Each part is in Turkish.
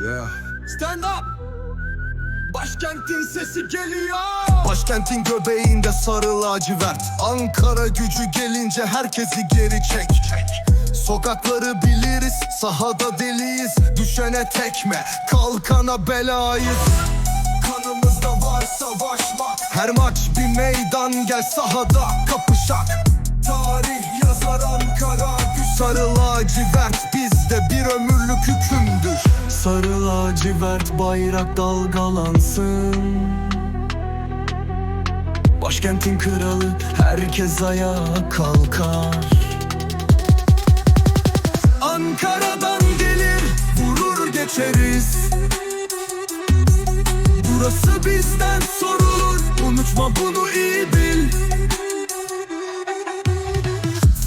Yeah. Stand up! Başkentin sesi geliyor! Başkentin göbeğinde sarı lacivert. Ankara gücü gelince herkesi geri çek. Sokakları biliriz, sahada deliyiz. Düşene tekme, kalkana belayız. Kanımızda var savaşmak. Her maç bir meydan gel sahada kapışak. Tarih yazar Ankara güç Sarı lacivert. Bizde bir ömürlük hükümdür Sarı lacivert bayrak dalgalansın. Başkentin kralı herkes ayağa kalkar. Ankara'dan gelir vurur geçeriz. Burası bizden sorulur unutma bunu iyi bil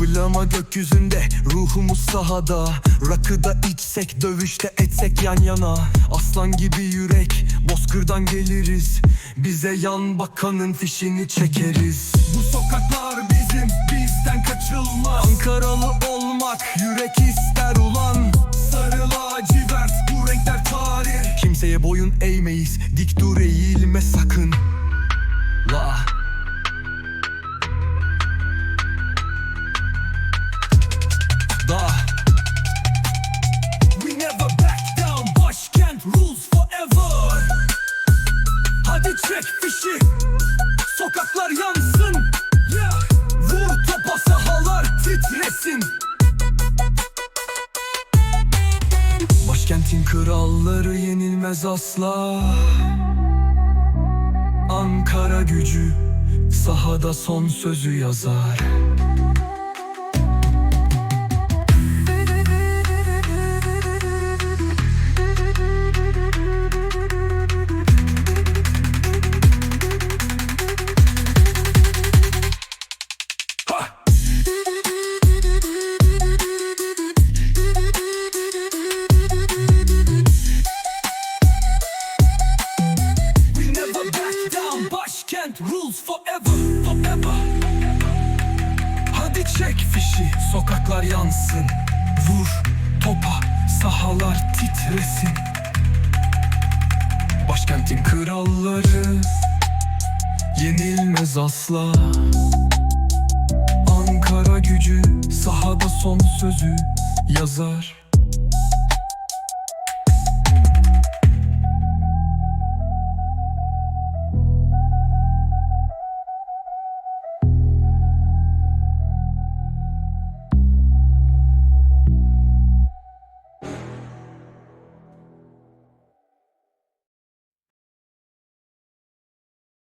Flama gökyüzünde ruhumuz sahada. Rakıda içsek dövüşte etsek yan yana. Aslan gibi yürek bozkırdan geliriz. Bize yan bakanın fişini çekeriz. Bu sokaklar bizim bizden kaçılmaz. Ankaralı olmak yürek ister ulan. Sarı lacivert bu renkler tarih Kimseye boyun eğmeyiz dik dur eğilme sakın çek fişi. Sokaklar yansın. Vur topa sahalar titresin. Başkentin kralları yenilmez asla. Ankara gücü sahada son sözü yazar Başkent rules forever Forever. Hadi çek fişi Sokaklar yansın. Vur topa Sahalar titresin. Başkentin kralları Yenilmez asla. Ankara gücü Sahada son sözü yazar